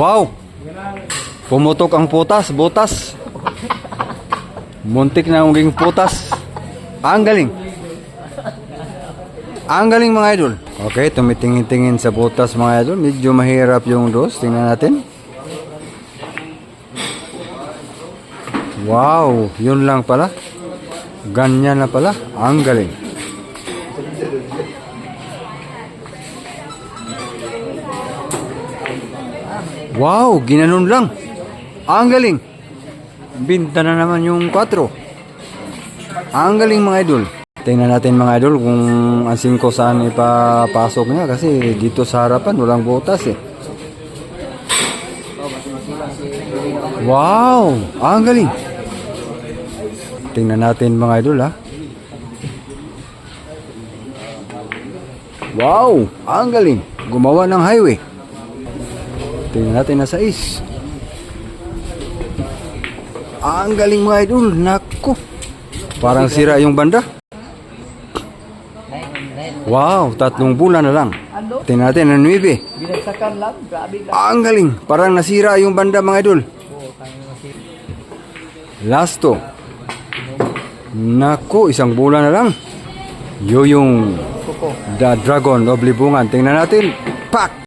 Wow! Pumutok ang putas, butas. Muntik na uging putas. Ang galing. Ang galing mga idol. Okay, tumitingin-tingin sa butas mga idol. Medyo mahirap yung dos. Tingnan natin. Wow, yun lang pala. Ganyan na pala. Ang galing. Wow, ginanon lang. Ang galing. Binta na naman yung 4. Ang galing mga idol. Tingnan natin mga idol kung ang 5 saan ipapasok niya kasi dito sa harapan walang butas eh. Wow, ang galing. Tingnan natin mga idol ha. Wow, ang galing. Gumawa ng highway. Tingnan natin na sa is. Ang galing mga idol. Nako. Parang sira yung banda. Wow, tatlong bulan na lang. Tingnan natin ang 9. Binagsakan lang. Grabe lang. Ang galing. Parang nasira yung banda mga idol. Lasto. Nako, isang bulan na lang. Yo yung. The Dragon o Libungan. Tingnan natin. Pak!